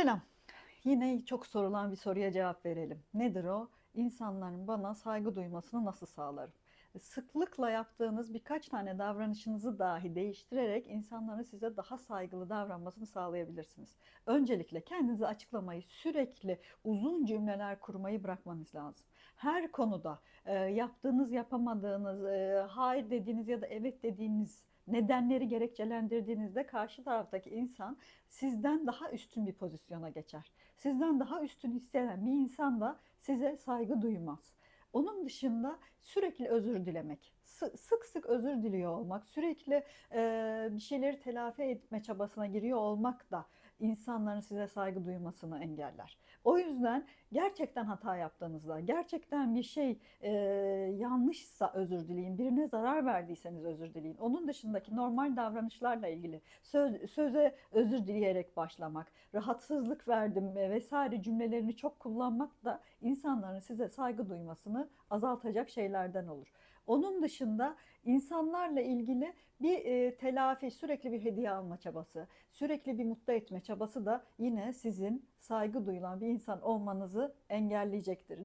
Selam. Yine çok sorulan bir soruya cevap verelim. Nedir o? İnsanların bana saygı duymasını nasıl sağlarım? Sıklıkla yaptığınız birkaç tane davranışınızı dahi değiştirerek insanların size daha saygılı davranmasını sağlayabilirsiniz. Öncelikle kendinizi açıklamayı, sürekli uzun cümleler kurmayı bırakmanız lazım. Her konuda e, yaptığınız, yapamadığınız, e, hayır dediğiniz ya da evet dediğiniz nedenleri gerekçelendirdiğinizde karşı taraftaki insan sizden daha üstün bir pozisyona geçer. Sizden daha üstün hisseden bir insan da size saygı duymaz. Onun dışında sürekli özür dilemek, sık sık özür diliyor olmak, sürekli e, bir şeyleri telafi etme çabasına giriyor olmak da insanların size saygı duymasını engeller. O yüzden gerçekten hata yaptığınızda, gerçekten bir şey e, yanlışsa özür dileyin, birine zarar verdiyseniz özür dileyin. Onun dışındaki normal davranışlarla ilgili söz, söze özür dileyerek başlamak, rahatsızlık verdim vesaire cümlelerini çok kullanmak da insanların size saygı duymasını azaltacak şeylerden olur. Onun dışında insanlarla ilgili bir e, telafi, sürekli bir hediye alma çabası, sürekli bir mutlu etme çabası da yine sizin saygı duyulan bir insan olmanızı engelleyecektir.